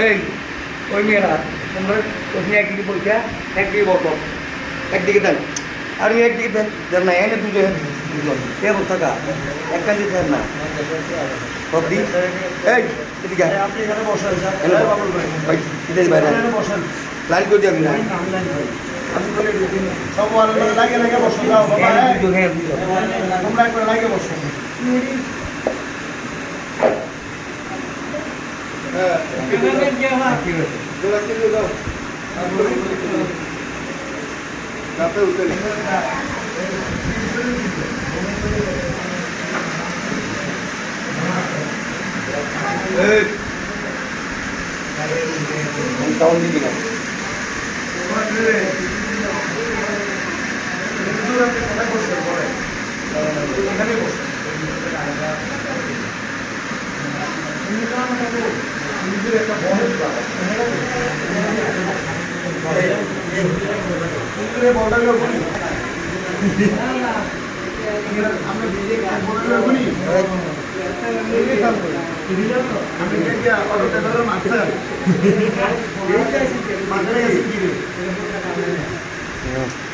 এই ওই মেয়েরা তোমরা ওখানে একদিকে বলছে একদিকে বসো একদিকে দেন আর ওই একদিকে দেন দেন না এনে দুজন দুজন কে বলতো কা এক কান্দি দেন না সবদি এই এদিকে আয়। আপনি এখানে বসেন স্যার এনে বস। বাবুল ভাই ভাই এদের বাইরে আয়। এখানে বসেন লাইন করে দিবি না আমি বলে দিই সব লাগে লাগে বসো যাও বাবা তোমরা একবার লাগে বসো হ্যাঁ ঠিক আছে রাতে উঠে এই কাউন দিবি না এখানে বসো। নিজের একটা বহের বর্ডারের বলি আমরা বর্ডারের বলি আমি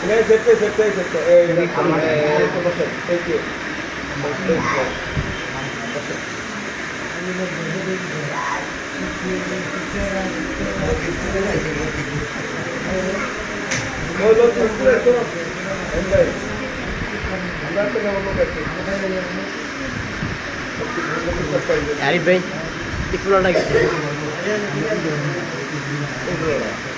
রে কিলে দিবে আটটা দিবে প্রথমে বলে আমি এই ফ্যানটা অফ করে দিবি যে আমার মাথার উপর আরিফ ভাই এই ফুলটা কি হ্যাঁ জানে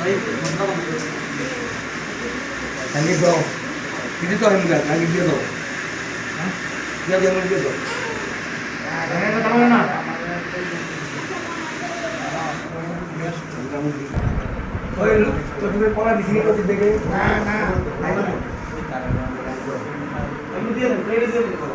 ভাইয়া Lagi dong. Ini tuh yang enggak, lagi dia tuh. Dia jangan dia tuh. ওই তো তুমি পড়া দিছি তো দেখে না না আমি দিয়ে দেব দিয়ে দেব দাও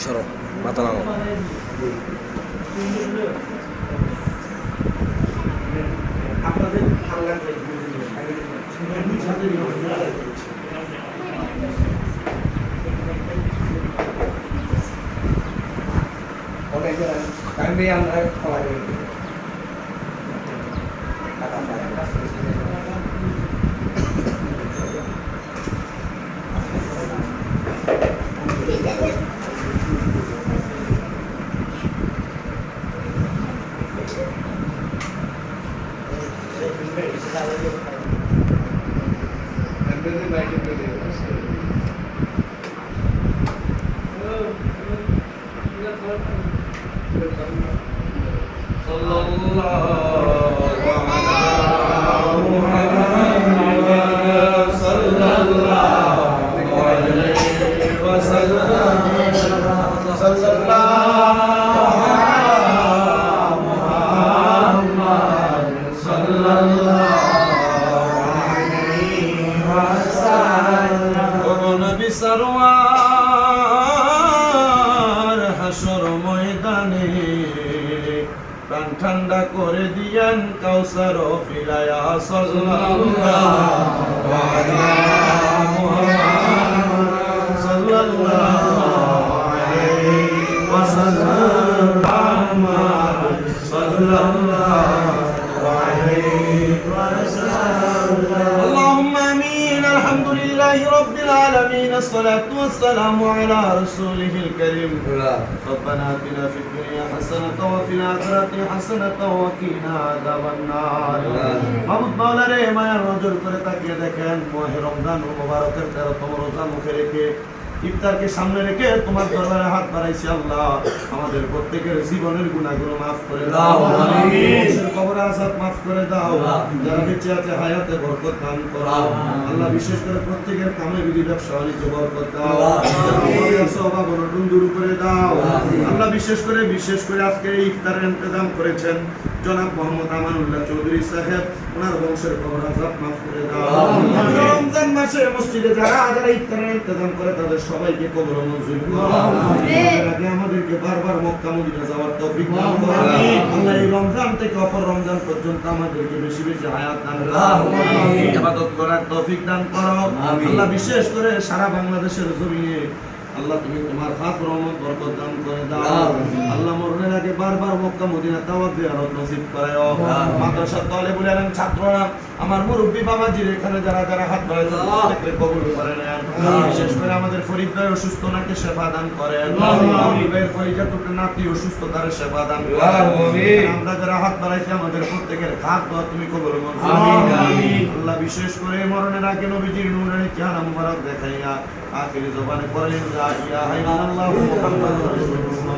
সরব মাথা নামো আপনাদের ভালো লাগবে yang sekolah ini নবী কাউসার ফিলায়া لله رب العالمين الصلاة والسلام على رسوله الكريم ربنا اتنا في الدنيا حسنة وفي الآخرة حسنة وقنا عذاب النار মাহমুদ মাওলা রে মায়ার নজর করে তাকিয়ে দেখেন মাহে রমজান ও মোবারকের তেরোতম রোজা মুখে রেখে ইফতারকে সামনে রেখে তোমার দরবারে হাত বাড়াইছি আল্লাহ। আমাদের প্রত্যেকের জীবনের গুণাগুলো মাফ করে দাও। মানুষের কবর আসাদ মাফ করে দাও। যারা বেঁচে আছে হায়াতে বরকত দান করো। আল্লাহ বিশেষ করে প্রত্যেকের কামে বিধি ব্যবসা বাণিজ্য বরকত দাও। অভাব অনটন দূর করে দাও। আল্লাহ বিশেষ করে বিশেষ করে আজকে ইফতারের ইন্তজাম করেছেন জনাব মোহাম্মদ আমানুল্লাহ চৌধুরী সাহেব। ওনার বংশের কবর আজাব মাফ করে দাও। রমজান মাসে মসজিদে যারা যারা ইফতারের ইন্তজাম করে তাদের সবাইকে কবর মঞ্জুর আগে আমাদেরকে বারবার মক্কা মদিনা যাওয়ার তৌফিক দান করো আল্লাহ এই রমজান থেকে অপর রমজান পর্যন্ত আমাদেরকে বেশি বেশি হায়াত দান করো ইবাদত করার তৌফিক দান করো। আল্লাহ বিশেষ করে সারা বাংলাদেশের জমিনে আল্লাহ তুমি তোমার খাস রহমত বরকত দান করে দাও। আল্লাহ মরণের আগে বারবার মক্কা মদিনা তাওয়াত জিয়ারত নসিব করায়ও। মাদ্রাসা তলে বলে ছাত্ররা আমার মুরব্বী বাবাজির এখানে যারা যারা হাত বাড়াইছে কবুল করে নেন বিশেষ করে আমাদের ফরিদ ভাই অসুস্থ নাকি সেবা দান করেন আমি ভাইয়ের পরিচয় দুটো নাতি অসুস্থ তার সেবা দান করেন আমরা যারা হাত বাড়াইছি আমাদের প্রত্যেকের হাত দোয়া তুমি কবুল আল্লাহ বিশেষ করে মরণের আগে নবীজির নুরানি চেহারা মুবারক দেখাইয়া আখিরি জবানে করেন লা ইলাহা ইল্লাল্লাহু মুহাম্মাদুর রাসূলুল্লাহ।